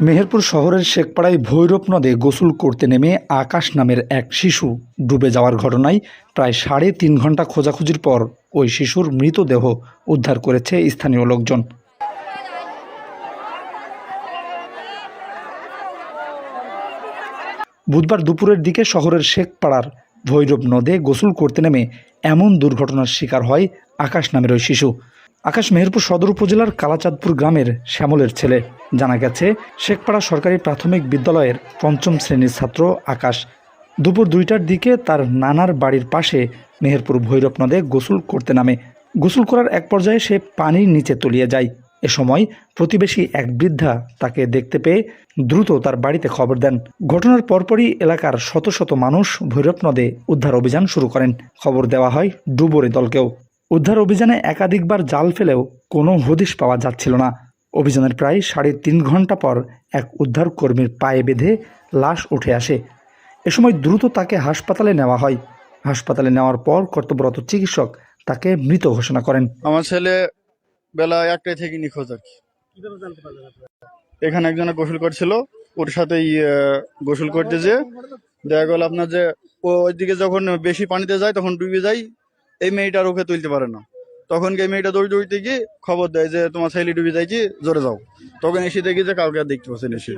মেহেরপুর শহরের শেখপাড়ায় ভৈরব নদে গোসল করতে নেমে আকাশ নামের এক শিশু। ডুবে যাওয়ার ঘটনায় প্রায় সাড়ে তিন ঘণ্টা খোঁজাখুঁজির পর ওই শিশুর মৃতদেহ উদ্ধার করেছে স্থানীয় লোকজন। বুধবার দুপুরের দিকে শহরের শেখপাড়ার ভৈরব নদে গোসল করতে নেমে এমন দুর্ঘটনার শিকার হয় আকাশ নামের ওই শিশু। আকাশ মেহেরপুর সদর উপজেলার কালাচাঁদপুর গ্রামের শ্যামলের ছেলে। জানা গেছে, শেখপাড়া সরকারি প্রাথমিক বিদ্যালয়ের পঞ্চম শ্রেণির ছাত্র আকাশ। দুপুর দুইটার দিকে তার নানার বাড়ির পাশে মেহেরপুর ভৈরব নদে গোসল করতে নামে। গোসল করার এক পর্যায়ে সে পানির নিচে তলিয়ে যায়। এ সময় প্রতিবেশী এক বৃদ্ধা তাকে দেখতে পেয়ে দ্রুত তার বাড়িতে খবর দেন। ঘটনার পরপরই এলাকার শত শত মানুষ ভৈরব নদে উদ্ধার অভিযান শুরু করেন। খবর দেওয়া হয় ডুবরে দলকেও। উদ্ধার অভিযানে একাধিকবার জাল ফেলেও কোনো হদিশ পাওয়া যাচ্ছিল না। অভিযানের প্রায় সাড়ে তিন ঘণ্টা পর এক উদ্ধার কর্মীর পায়ে বেঁধে লাশ উঠে আসে। এ সময় দ্রুত তাকে হাসপাতালে নেওয়া হয়। হাসপাতালে নেওয়ার পর কর্তব্যরত চিকিৎসক তাকে মৃত ঘোষণা করেন। আমার ছেলে বেলা একটাই থেকে নিখোঁজ আর কি। এখানে একজনে গোসল করছিল ওর আহ, গোসল করতে যে দেখা গেল আপনার যে ও ওইদিকে যখন বেশি পানিতে যায় তখন ডুবে যায়। এই মেয়েটা রুখে তুলতে পারে না। তখন এই মেয়েটা দৌড় দৌড়তে গিয়ে খবর দেয় যে, তোমার ছেলে ডুবে যাইছি জোরে যাও। তখন এসে দেখি যে কাউকে আর দেখতে পাচ্ছেন এসে।